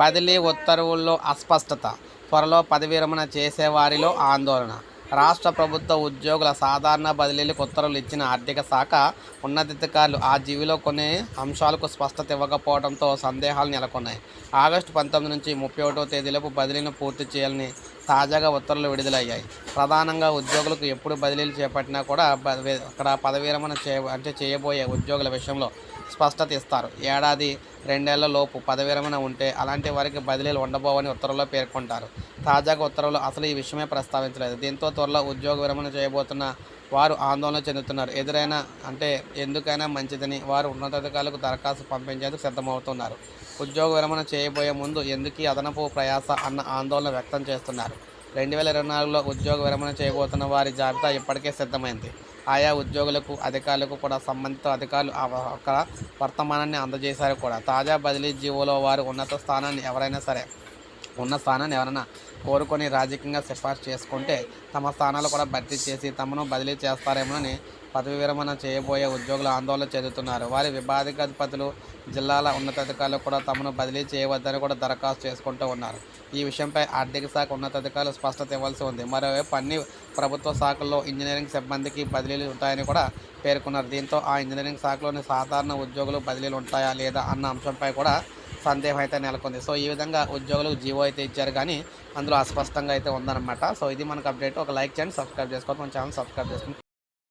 బదిలీ ఉత్తర్వుల్లో అస్పష్టత త్వరలో పదవి విరమణ చేసేవారిలో ఆందోళన. రాష్ట్ర ప్రభుత్వ ఉద్యోగుల సాధారణ బదిలీలకు ఉత్తర్వులు ఇచ్చిన ఆర్థిక శాఖ ఉన్నతాధికారులు ఆ జీవిలో కొన్ని అంశాలకు స్పష్టత ఇవ్వకపోవడంతో సందేహాలు నెలకొన్నాయి. ఆగస్టు పంతొమ్మిది నుంచి ముప్పై ఒకటో తేదీలోపు బదిలీని పూర్తి చేయాలని తాజాగా ఉత్తర్వులు విడుదలయ్యాయి. ప్రధానంగా ఉద్యోగులకు ఎప్పుడు బదిలీలు చేపట్టినా కూడా అక్కడ పదవీరమణ చే అంటే చేయబోయే ఉద్యోగుల విషయంలో స్పష్టత ఇస్తారు. ఏడాది రెండేళ్ళ లోపు పదవి విరమణ ఉంటే అలాంటి వారికి బదిలీలు ఉండబోవని ఉత్తర్వుల్లో పేర్కొంటారు. తాజాగా ఉత్తర్వులు అసలు ఈ విషయమే ప్రస్తావించలేదు. దీంతో త్వరలో ఉద్యోగ విరమణ చేయబోతున్న వారు ఆందోళన చెందుతున్నారు. ఎదురైనా అంటే ఎందుకైనా మంచిదని వారు ఉన్నతాధికారులకు దరఖాస్తు పంపించేందుకు సిద్ధమవుతున్నారు. ఉద్యోగ విరమణ చేయబోయే ముందు ఎందుకు అదనపు ప్రయాస అన్న ఆందోళన వ్యక్తం చేస్తున్నారు. రెండు వేల ఇరవై నాలుగులో ఉద్యోగ విరమణ చేయబోతున్న వారి జాబితా ఇప్పటికే సిద్ధమైంది. ఆయా ఉద్యోగులకు అధికారులకు కూడా సంబంధిత అధికారులు అక్కడ వర్తమానాన్ని అందజేశారు కూడా. తాజా బదిలీ జీవోలో వారు ఉన్నత స్థానాన్ని ఎవరైనా సరే ఉన్న స్థానాన్ని ఎవరైనా కోరుకొని రాజకీయంగా సిఫార్సు చేసుకుంటే తమ స్థానాలు కూడా భర్తీ చేసి తమను బదిలీ చేస్తారేమోనని పదవి విరమణ చేయబోయే ఉద్యోగులు ఆందోళన చెందుతున్నారు. వారి విభాగాధిపతులు జిల్లాల ఉన్నతాధికారులు కూడా తమను బదిలీ చేయవద్దని కూడా దరఖాస్తు చేసుకుంటూ ఉన్నారు. ఈ విషయంపై ఆర్థిక శాఖ ఉన్నతాధికారులు స్పష్టత ఇవ్వాల్సి ఉంది. మరోవైపు అన్ని ప్రభుత్వ శాఖల్లో ఇంజనీరింగ్ సిబ్బందికి బదిలీలు ఉంటాయని కూడా పేర్కొన్నారు. దీంతో ఆ ఇంజనీరింగ్ శాఖలోని సాధారణ ఉద్యోగులు బదిలీలు ఉంటాయా లేదా అన్న అంశంపై కూడా సందేహం అయితే నెలకొంది. సో ఈ విధంగా ఉద్యోగులకు జీవో అయితే ఇచ్చారు. కానీ అందులో అస్పష్టంగా అయితే ఉందన్నమాట. సో ఇది మనకు అప్డేట్. ఒక లైక్ చేయండి సబ్స్క్రైబ్ చేసుకోవాలి మన ఛానల్ సబ్స్క్రైబ్ చేసుకోండి